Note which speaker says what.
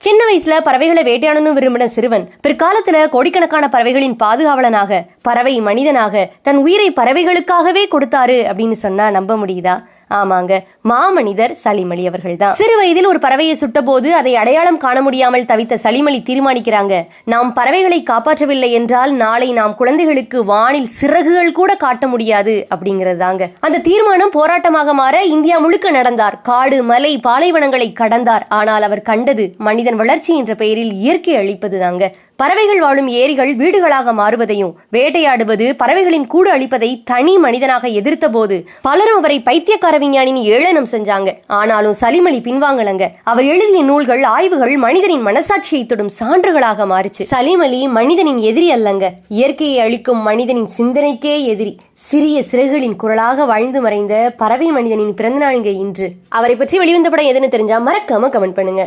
Speaker 1: சின்ன வயசுல பறவைகளை வேட்டையாடணும் விரும்பின சிறுவன் பிற்காலத்துல கோடிக்கணக்கான பறவைகளின் பாதுகாவலனாக பறவை மனிதனாக தன் உயிரை பறவைகளுக்காகவே கொடுத்தாரு அப்படின்னு சொன்னா நம்ப முடியுதா? ஆமாங்க. மாமனிதர் சலிமலி அவர்கள் தான் சிறு வயதில் ஒரு பறவையை சுட்டபோது அதை அடையாளம் காண முடியாமல் தவித்த சலிமலி தீர்மானிக்கிறாங்க. நாம் பறவைகளை காப்பாற்றவில்லை என்றால் நாளை நாம் குழந்தைகளுக்கு வானில் சிறகுகள் கூட காட்ட முடியாது அப்படிங்கிறது தாங்க அந்த தீர்மானம் போராட்டமாக மாற இந்தியா முழுக்க நடந்தார். காடு மலை பாலைவனங்களை கடந்தார். ஆனால் அவர் கண்டது மனிதன் வளர்ச்சி என்ற பெயரில் இயற்கை அழிப்பது தாங்க பறவைகள் வாழும் ஏரிகள் வீடுகளாக மாறுவதையும் வேட்டையாடுவது பறவைகளின் கூடு அழிப்பதை தனி மனிதனாக எதிர்த்த போது பலரும் அவரை பைத்தியக்கார விஞ்ஞானின்னு ஏளனம் செஞ்சாங்க. ஆனாலும் சலிமலி பின்வாங்கலங்க. அவர் எழுதிய நூல்கள் ஆய்வுகள் மனிதனின் மனசாட்சியை தொடும் சான்றுகளாக மாறுச்சு. சலிமலி மனிதனின் எதிரி அல்லங்க. இயற்கையை அழிக்கும் மனிதனின் சிந்தனைக்கே எதிரி. சிறிய சிறகுகளின் குரலாக வாழ்ந்து மறைந்த பறவை மனிதனின் பிறந்தநாளுங்க இன்று. அவரை பற்றி வெளிவந்த படம் எதுன்னு தெரிஞ்சா மறக்காம கமெண்ட் பண்ணுங்க.